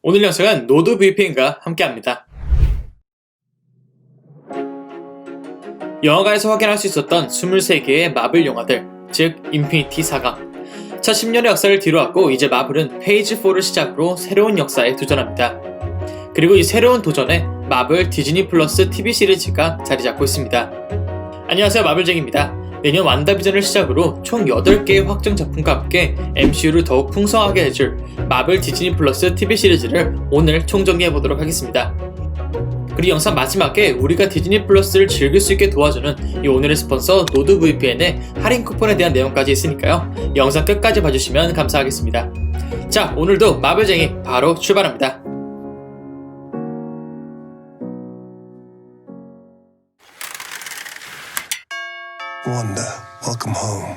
오늘 영상은 노드 VPN과 함께합니다. 영화관에서 확인할 수 있었던 23개의 마블 영화들, 즉 인피니티 사가. 차 10년의 역사를 뒤로하고 이제 마블은 페이지 4를 시작으로 새로운 역사에 도전합니다. 그리고 이 새로운 도전에 마블 디즈니 플러스 TV 시리즈가 자리 잡고 있습니다. 안녕하세요 마블쟁입니다. 내년 완다비전을 시작으로 총 8개의 확정 작품과 함께 MCU를 더욱 풍성하게 해줄 마블 디즈니 플러스 TV 시리즈를 오늘 총정리해 보도록 하겠습니다. 그리고 영상 마지막에 우리가 디즈니 플러스를 즐길 수 있게 도와주는 이 오늘의 스폰서 노드 VPN의 할인 쿠폰에 대한 내용까지 있으니까요. 영상 끝까지 봐주시면 감사하겠습니다. 자, 오늘도 마블쟁이 바로 출발합니다. Wanda, welcome home.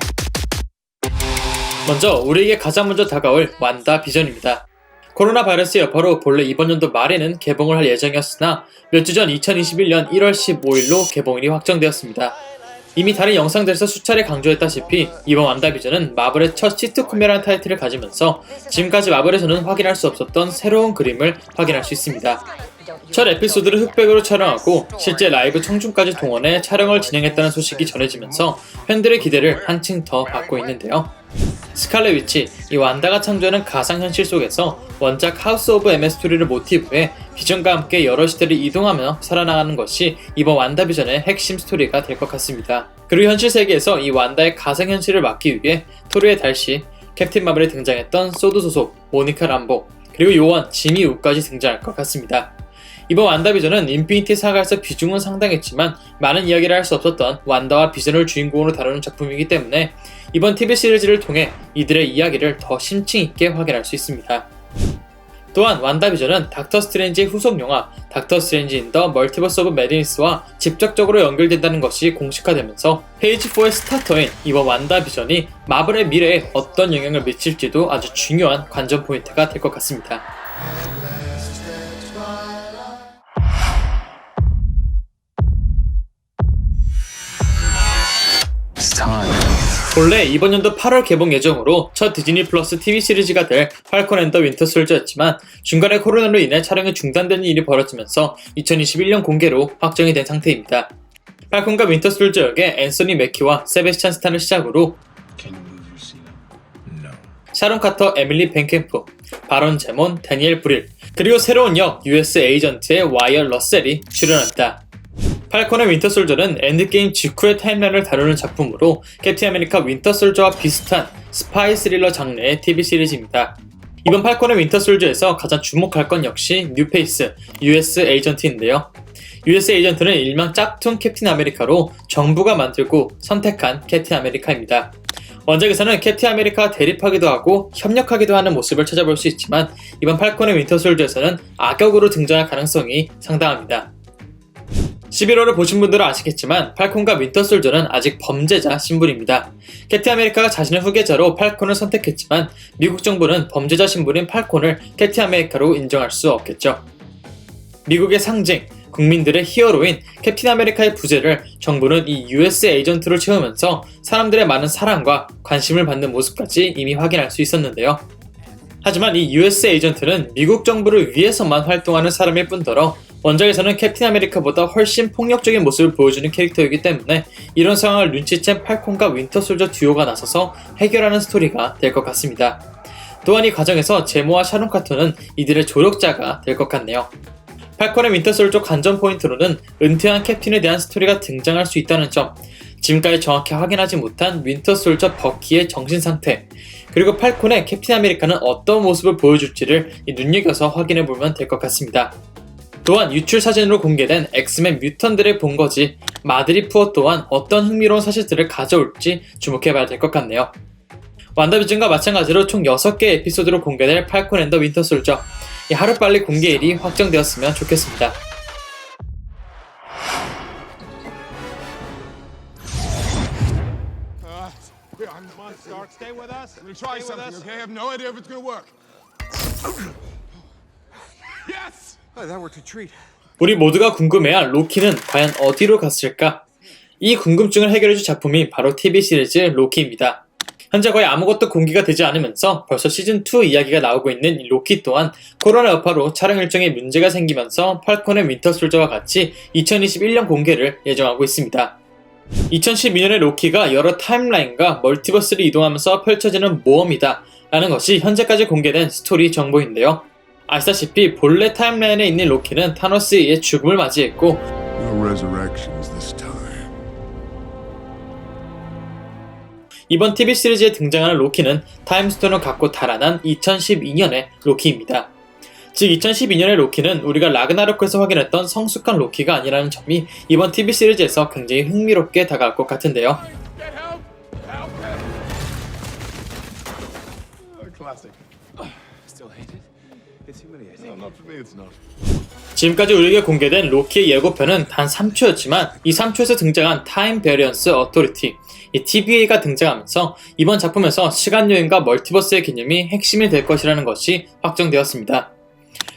먼저 우리에게 가장 먼저 다가올 완다 비전입니다. 코로나 바이러스 여파로 본래 이번 연도 말에는 개봉을 할 예정이었으나 몇 주 전 2021년 1월 15일로 개봉일이 확정되었습니다. 이미 다른 영상들에서 수차례 강조했다시피 이번 완다비전은 마블의 첫 시트콤이라는 타이틀을 가지면서 지금까지 마블에서는 확인할 수 없었던 새로운 그림을 확인할 수 있습니다. 첫 에피소드를 흑백으로 촬영하고 실제 라이브 청중까지 동원해 촬영을 진행했다는 소식이 전해지면서 팬들의 기대를 한층 더 받고 있는데요. 스칼렛 위치, 이 완다가 창조하는 가상현실 속에서 원작 하우스 오브 에메 스토리를 모티브에 비전과 함께 여러 시대를 이동하며 살아나가는 것이 이번 완다 비전의 핵심 스토리가 될 것 같습니다. 그리고 현실 세계에서 이 완다의 가상현실을 막기 위해 토르의 달씨, 캡틴 마블에 등장했던 소드 소속, 모니카 람보, 그리고 요원, 지미 우까지 등장할 것 같습니다. 이번 완다 비전은 인피니티 사가에서 비중은 상당했지만 많은 이야기를 할 수 없었던 완다와 비전을 주인공으로 다루는 작품이기 때문에 이번 TV 시리즈를 통해 이들의 이야기를 더 심층 있게 확인할 수 있습니다. 또한 완다비전은 닥터 스트레인지의 후속 영화 닥터 스트레인지 인 더 멀티버스 오브 매드니스와 직접적으로 연결된다는 것이 공식화되면서 페이지 4의 스타터인 이번 완다비전이 마블의 미래에 어떤 영향을 미칠지도 아주 중요한 관전 포인트가 될 것 같습니다. Time. 본래 이번 연도 8월 개봉 예정으로 첫 디즈니 플러스 TV 시리즈가 될 팔콘 앤더 윈터 솔저였지만 중간에 코로나로 인해 촬영이 중단되는 일이 벌어지면서 2021년 공개로 확정이 된 상태입니다. 팔콘과 윈터 솔저 역의 앤소니 맥키와 세베스찬 스탄을 시작으로. 샤론 카터, 에밀리 벤캠프, 바론 제몬, 다니엘 브릴, 그리고 새로운 역 US 에이전트의 와이어 러셀이 출연합니다. 팔콘의 윈터 솔저는 엔드게임 직후의 타임라인을 다루는 작품으로 캡틴 아메리카 윈터 솔저와 비슷한 스파이 스릴러 장르의 TV 시리즈입니다. 이번 팔콘의 윈터 솔저에서 가장 주목할 건 역시 뉴페이스, US 에이전트인데요. US 에이전트는 일명 짝퉁 캡틴 아메리카로 정부가 만들고 선택한 캡틴 아메리카입니다. 원작에서는 캡틴 아메리카와 대립하기도 하고 협력하기도 하는 모습을 찾아볼 수 있지만 이번 팔콘의 윈터 솔저에서는 악역으로 등장할 가능성이 상당합니다. 11월을 보신 분들은 아시겠지만 팔콘과 윈터 솔저는 아직 범죄자 신분입니다. 캡틴 아메리카가 자신의 후계자로 팔콘을 선택했지만 미국 정부는 범죄자 신분인 팔콘을 캡틴 아메리카로 인정할 수 없겠죠. 미국의 상징, 국민들의 히어로인 캡틴 아메리카의 부재를 정부는 이 US 에이전트로 채우면서 사람들의 많은 사랑과 관심을 받는 모습까지 이미 확인할 수 있었는데요. 하지만 이 US 에이전트는 미국 정부를 위해서만 활동하는 사람일 뿐더러 원작에서는 캡틴 아메리카보다 훨씬 폭력적인 모습을 보여주는 캐릭터이기 때문에 이런 상황을 눈치챈 팔콘과 윈터 솔저 듀오가 나서서 해결하는 스토리가 될 것 같습니다. 또한 이 과정에서 제모와 샤론 카터는 이들의 조력자가 될 것 같네요. 팔콘의 윈터 솔저 관전 포인트로는 은퇴한 캡틴에 대한 스토리가 등장할 수 있다는 점, 지금까지 정확히 확인하지 못한 윈터 솔저 버키의 정신 상태, 그리고 팔콘의 캡틴 아메리카는 어떤 모습을 보여줄지를 이 눈여겨서 확인해 보면 될 것 같습니다. 또한 유출 사진으로 공개된 엑스맨 뮤턴들의 본거지 마드리 푸어 또한 어떤 흥미로운 사실들을 가져올지 주목해봐야 될 것 같네요. 완다비전과 마찬가지로 총 6개 에피소드로 공개될 팔콘 앤더 윈터 솔저 이 하루빨리 공개일이 확정되었으면 좋겠습니다. 우리 모두가 궁금해할 로키는 과연 어디로 갔을까? 이 궁금증을 해결해줄 작품이 바로 TV 시리즈 로키입니다. 현재 거의 아무것도 공개가 되지 않으면서 벌써 시즌2 이야기가 나오고 있는 이 로키 또한 코로나 여파로 촬영 일정에 문제가 생기면서 팔콘의 윈터 솔저와 같이 2021년 공개를 예정하고 있습니다. 2012년의 로키가 여러 타임라인과 멀티버스를 이동하면서 펼쳐지는 모험이다 라는 것이 현재까지 공개된 스토리 정보인데요. 아시다시피 본래 타임라인에 있는 로키는 타노스에 의해 죽음을 맞이했고. 이번 TV 시리즈에 등장하는 로키는 타임스톤을 갖고 달아난 2012년의 로키입니다. 즉 2012년의 로키는 우리가 라그나로크에서 확인했던 성숙한 로키가 아니라는 점이 이번 TV 시리즈에서 굉장히 흥미롭게 다가올 것 같은데요. 지금까지 우리에게 공개된 로키의 예고편은 단 3초였지만 이 3초에서 등장한 타임 베리언스 어토리티 이 TBA가 등장하면서 이번 작품에서 시간여행과 멀티버스의 개념이 핵심이 될 것이라는 것이 확정되었습니다.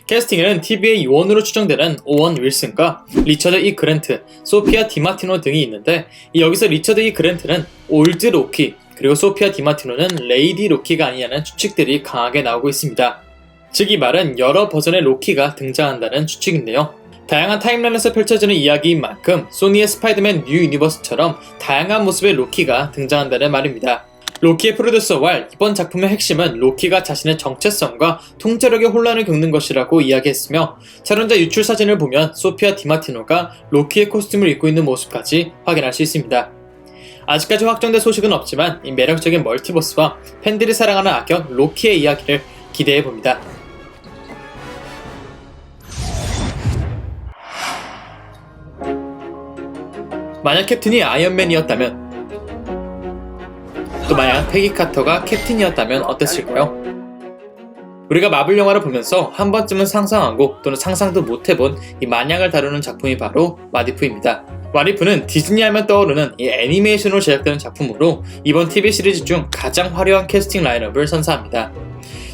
캐스팅에는 TBA 요원으로 추정되는 오원 윌슨과 리처드 이 그랜트, 소피아 디마티노 등이 있는데 이 여기서 리처드 이 그랜트는 올드 로키 그리고 소피아 디마티노는 레이디 로키가 아니냐는 추측들이 강하게 나오고 있습니다. 즉 이 말은 여러 버전의 로키가 등장한다는 추측인데요. 다양한 타임라인에서 펼쳐지는 이야기인 만큼 소니의 스파이더맨 뉴 유니버스처럼 다양한 모습의 로키가 등장한다는 말입니다. 로키의 프로듀서 왈 이번 작품의 핵심은 로키가 자신의 정체성과 통제력의 혼란을 겪는 것이라고 이야기했으며 촬영자 유출 사진을 보면 소피아 디마티노가 로키의 코스튬을 입고 있는 모습까지 확인할 수 있습니다. 아직까지 확정된 소식은 없지만 이 매력적인 멀티버스와 팬들이 사랑하는 악역 로키의 이야기를 기대해 봅니다. 만약 캡틴이 아이언맨이었다면 또 만약 패기 카터가 캡틴이었다면 어땠을까요? 우리가 마블 영화를 보면서 한 번쯤은 상상하고 또는 상상도 못 해본 이 만약을 다루는 작품이 바로 와디프입니다. 와디프는 디즈니 하면 떠오르는 이 애니메이션으로 제작되는 작품으로 이번 TV 시리즈 중 가장 화려한 캐스팅 라인업을 선사합니다.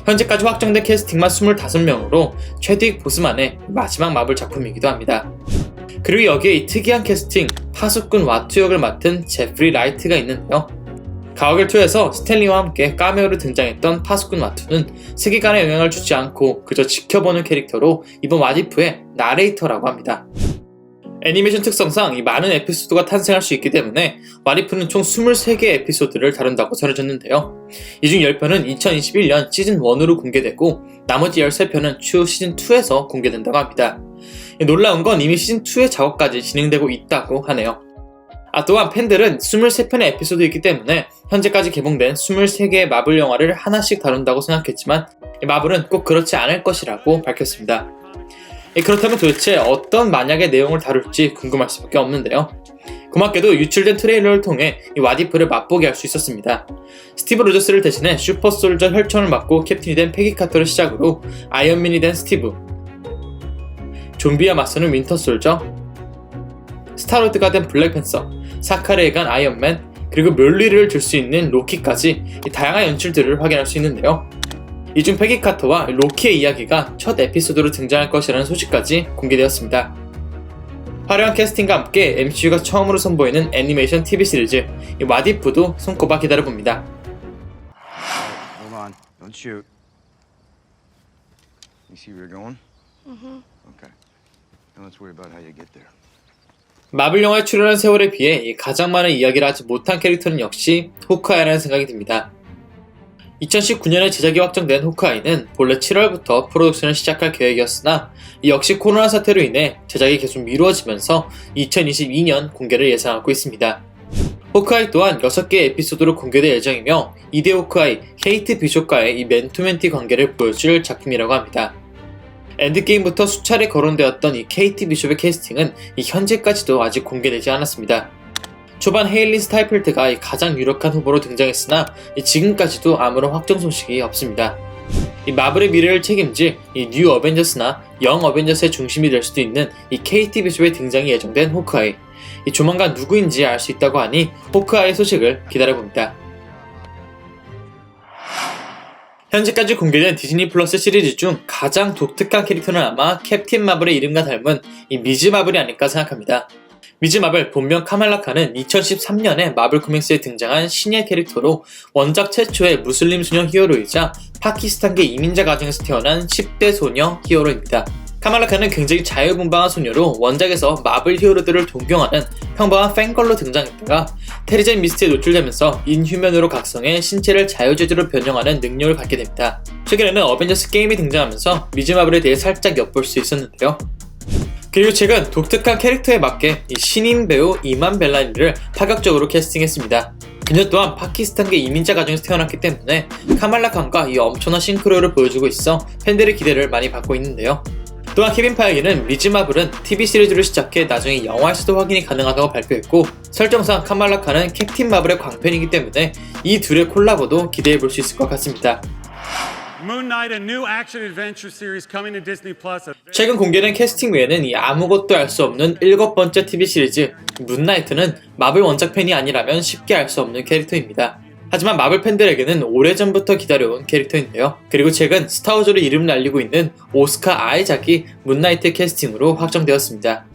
현재까지 확정된 캐스팅만 25명으로 최딕 보스만의 마지막 마블 작품이기도 합니다. 그리고 여기에 이 특이한 캐스팅 파수꾼 와투 역을 맡은 제프리 라이트가 있는데요. 가오갤 2에서 스탠리와 함께 카메오로 등장했던 파수꾼 와투는 세계관에 영향을 주지 않고 그저 지켜보는 캐릭터로 이번 와디프의 나레이터라고 합니다. 애니메이션 특성상 이 많은 에피소드가 탄생할 수 있기 때문에 와디프는 총 23개의 에피소드를 다룬다고 전해졌는데요. 이 중 10편은 2021년 시즌1으로 공개되고 나머지 13편은 추후 시즌2에서 공개된다고 합니다. 놀라운 건 이미 시즌2의 작업까지 진행되고 있다고 하네요. 아, 또한 팬들은 23편의 에피소드이기 때문에 현재까지 개봉된 23개의 마블 영화를 하나씩 다룬다고 생각했지만 이 마블은 꼭 그렇지 않을 것이라고 밝혔습니다. 예, 그렇다면 도대체 어떤 만약의 내용을 다룰지 궁금할 수밖에 없는데요. 고맙게도 유출된 트레일러를 통해 이 와디프를 맛보게 할 수 있었습니다. 스티브 로저스를 대신해 슈퍼솔저 혈청을 맡고 캡틴이 된 패기 카터를 시작으로 아이언맨이 된 스티브, 좀비와 맞서는 윈터 솔저, 스타로드가 된 블랙팬서, 사카레에 간 아이언맨, 그리고 멸리를 줄 수 있는 로키까지 이 다양한 연출들을 확인할 수 있는데요. 이중 패기 카터와 로키의 이야기가 첫 에피소드로 등장할 것이라는 소식까지 공개되었습니다. 화려한 캐스팅과 함께 MCU가 처음으로 선보이는 애니메이션 TV 시리즈 이 와디프도 손꼽아 기다려봅니다. Hold on. Don't shoot. You see where you're going? Mm-hmm. Okay. 마블 영화에 출연한 세월에 비해 이 가장 많은 이야기를 하지 못한 캐릭터는 역시 호크아이라는 생각이 듭니다. 2019년에 제작이 확정된 호크아이는 본래 7월부터 프로덕션을 시작할 계획이었으나 이 역시 코로나 사태로 인해 제작이 계속 미루어지면서 2022년 공개를 예상하고 있습니다. 호크아이 또한 6개의 에피소드로 공개될 예정이며 이대 호크아이, 케이트 비숍과의 이 맨투맨티 관계를 보여줄 작품이라고 합니다. 엔드게임부터 수차례 거론되었던 이 케이티 비숍의 캐스팅은 이 현재까지도 아직 공개되지 않았습니다. 초반 헤일리 스타이플트가 이 가장 유력한 후보로 등장했으나 이 지금까지도 아무런 확정 소식이 없습니다. 이 마블의 미래를 책임질 이뉴 어벤져스나 영 어벤져스의 중심이 될 수도 있는 이 케이티 비숍의 등장이 예정된 호크아이. 이 조만간 누구인지 알 수 있다고 하니 호크아이 소식을 기다려봅니다. 현재까지 공개된 디즈니 플러스 시리즈 중 가장 독특한 캐릭터는 아마 캡틴 마블의 이름과 닮은 이 미즈 마블이 아닐까 생각합니다. 미즈 마블 본명 카말라 칸은 2013년에 마블 코믹스에 등장한 신예 캐릭터로 원작 최초의 무슬림 소녀 히어로이자 파키스탄계 이민자 가정에서 태어난 10대 소녀 히어로입니다. 카말라 칸은 굉장히 자유분방한 소녀로 원작에서 마블 히어로들을 동경하는 평범한 팬걸로 등장했다가 테리젠 미스트에 노출되면서 인휴면으로 각성해 신체를 자유재주로 변형하는 능력을 갖게 됩니다. 최근에는 어벤져스 게임이 등장하면서 미즈 마블에 대해 살짝 엿볼 수 있었는데요. 그리고 최근 독특한 캐릭터에 맞게 이 신인 배우 이만 벨라니를 파격적으로 캐스팅했습니다. 그녀 또한 파키스탄계 이민자 가정에서 태어났기 때문에 카말라 칸과 이 엄청난 싱크로를 보여주고 있어 팬들의 기대를 많이 받고 있는데요. 또한 케빈 파이기는 미즈 마블은 TV 시리즈로 시작해 나중에 영화에서도 확인이 가능하다고 발표했고 설정상 카말라 칸은 캡틴 마블의 광팬이기 때문에 이 둘의 콜라보도 기대해 볼 수 있을 것 같습니다. 최근 공개된 캐스팅 외에는 이 아무것도 알 수 없는 일곱 번째 TV 시리즈 문나이트는 마블 원작 팬이 아니라면 쉽게 알 수 없는 캐릭터입니다. 하지만 마블 팬들에게는 오래전부터 기다려온 캐릭터인데요. 그리고 최근 스타워즈로 이름을 날리고 있는 오스카 아이작이 문나이트 캐스팅으로 확정되었습니다.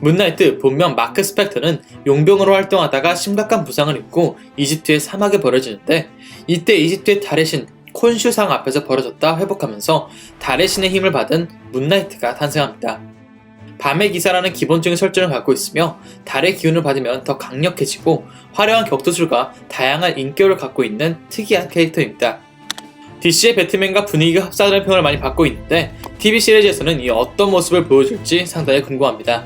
문나이트 본명 마크 스펙터는 용병으로 활동하다가 심각한 부상을 입고 이집트의 사막에 버려지는데 이때 이집트의 달의 신 콘슈상 앞에서 벌어졌다 회복하면서 달의 신의 힘을 받은 문나이트가 탄생합니다. 밤의 기사라는 기본적인 설정을 갖고 있으며 달의 기운을 받으면 더 강력해지고 화려한 격투술과 다양한 인격을 갖고 있는 특이한 캐릭터입니다. DC의 배트맨과 분위기가 흡사하는 평을 많이 받고 있는데 TV 시리즈에서는 이 어떤 모습을 보여줄지 상당히 궁금합니다.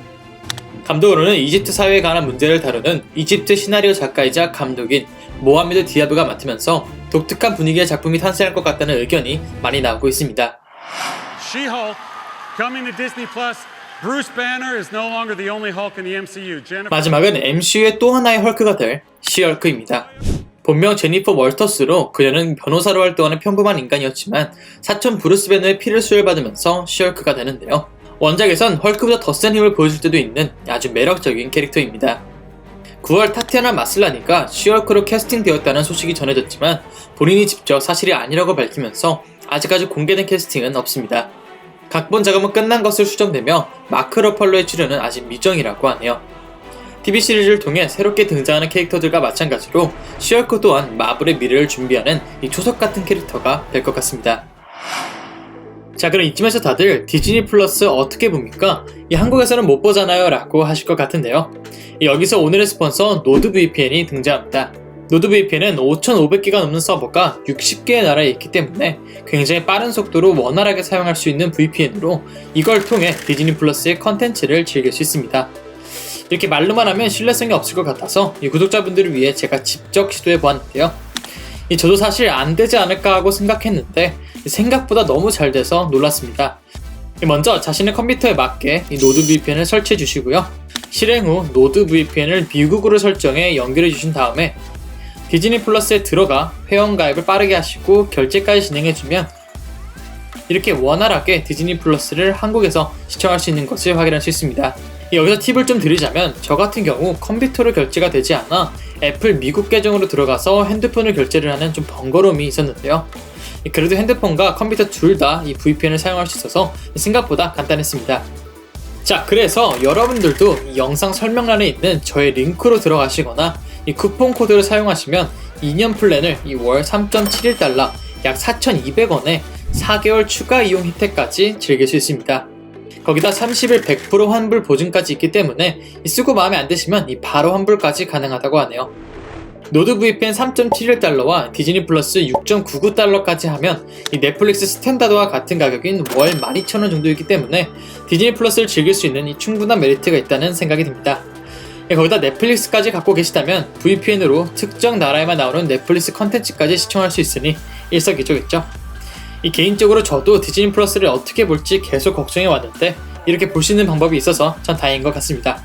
감독으로는 이집트 사회에 관한 문제를 다루는 이집트 시나리오 작가이자 감독인 모하메드 디아브가 맡으면서 독특한 분위기의 작품이 탄생할 것 같다는 의견이 많이 나오고 있습니다. 마지막은 MCU의 또 하나의 헐크가 될 시헐크입니다. 본명 제니퍼 월터스로 그녀는 변호사로 활동하는 평범한 인간이었지만 사촌 브루스 배너의 피를 수혈받으면서 시헐크가 되는데요. 원작에선 헐크보다 더 센 힘을 보여줄 때도 있는 아주 매력적인 캐릭터입니다. 9월 타티아나 마슬라니가 시헐크로 캐스팅되었다는 소식이 전해졌지만 본인이 직접 사실이 아니라고 밝히면서 아직까지 공개된 캐스팅은 없습니다. 각본 작업은 끝난 것을 수정되며 마크 러펄로의 출연은 아직 미정이라고 하네요. TV 시리즈를 통해 새롭게 등장하는 캐릭터들과 마찬가지로 시얼크 또한 마블의 미래를 준비하는 이 초석 같은 캐릭터가 될 것 같습니다. 자 그럼 이쯤에서 다들 디즈니 플러스 어떻게 봅니까? 이 한국에서는 못 보잖아요 라고 하실 것 같은데요. 여기서 오늘의 스폰서 노드VPN이 등장합니다. 노드VPN은 5,500개가 넘는 서버가 60개의 나라에 있기 때문에 굉장히 빠른 속도로 원활하게 사용할 수 있는 VPN으로 이걸 통해 디즈니 플러스의 컨텐츠를 즐길 수 있습니다. 이렇게 말로만 하면 신뢰성이 없을 것 같아서 이 구독자분들을 위해 제가 직접 시도해 보았는데요. 이 저도 사실 안 되지 않을까 하고 생각했는데 생각보다 너무 잘 돼서 놀랐습니다. 먼저 자신의 컴퓨터에 맞게 이 노드 VPN을 설치해 주시고요. 실행 후 노드 VPN을 미국으로 설정해 연결해 주신 다음에 디즈니 플러스에 들어가 회원 가입을 빠르게 하시고 결제까지 진행해 주면 이렇게 원활하게 디즈니 플러스를 한국에서 시청할 수 있는 것을 확인할 수 있습니다. 여기서 팁을 좀 드리자면 저 같은 경우 컴퓨터로 결제가 되지 않아 애플 미국 계정으로 들어가서 핸드폰을 결제를 하는 좀 번거로움이 있었는데요. 그래도 핸드폰과 컴퓨터 둘 다 이 VPN을 사용할 수 있어서 생각보다 간단했습니다. 자, 그래서 여러분들도 이 영상 설명란에 있는 저의 링크로 들어가시거나 이 쿠폰 코드를 사용하시면 2년 플랜을 이 월 3.71달러 약 4,200원에 4개월 추가 이용 혜택까지 즐길 수 있습니다. 거기다 30일 100% 환불 보증까지 있기 때문에 쓰고 마음에 안 드시면 이 바로 환불까지 가능하다고 하네요. 노드 VPN 3.71달러와 디즈니 플러스 6.99달러까지 하면 이 넷플릭스 스탠다드와 같은 가격인 월 12,000원 정도이기 때문에 디즈니 플러스를 즐길 수 있는 이 충분한 메리트가 있다는 생각이 듭니다. 예, 거기다 넷플릭스까지 갖고 계시다면 VPN으로 특정 나라에만 나오는 넷플릭스 컨텐츠까지 시청할 수 있으니 일석이조겠죠. 이 개인적으로 저도 디즈니 플러스를 어떻게 볼지 계속 걱정해 왔는데 이렇게 볼 수 있는 방법이 있어서 전 다행인 것 같습니다.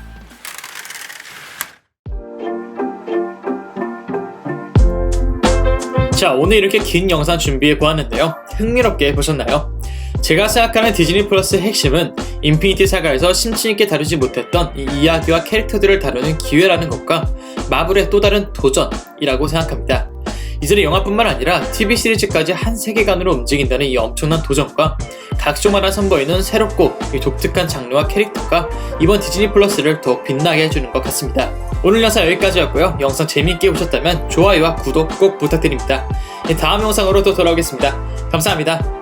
자, 오늘 이렇게 긴 영상 준비해 보았는데요. 흥미롭게 보셨나요? 제가 생각하는 디즈니 플러스의 핵심은 인피니티 사가에서 심층 있게 다루지 못했던 이 이야기와 캐릭터들을 다루는 기회라는 것과 마블의 또 다른 도전이라고 생각합니다. 이전에 영화뿐만 아니라 TV 시리즈까지 한 세계관으로 움직인다는 이 엄청난 도전과 각종마다 선보이는 새롭고 이 독특한 장르와 캐릭터가 이번 디즈니 플러스를 더욱 빛나게 해주는 것 같습니다. 오늘 영상 여기까지였고요. 영상 재미있게 보셨다면 좋아요와 구독 꼭 부탁드립니다. 다음 영상으로 또 돌아오겠습니다. 감사합니다.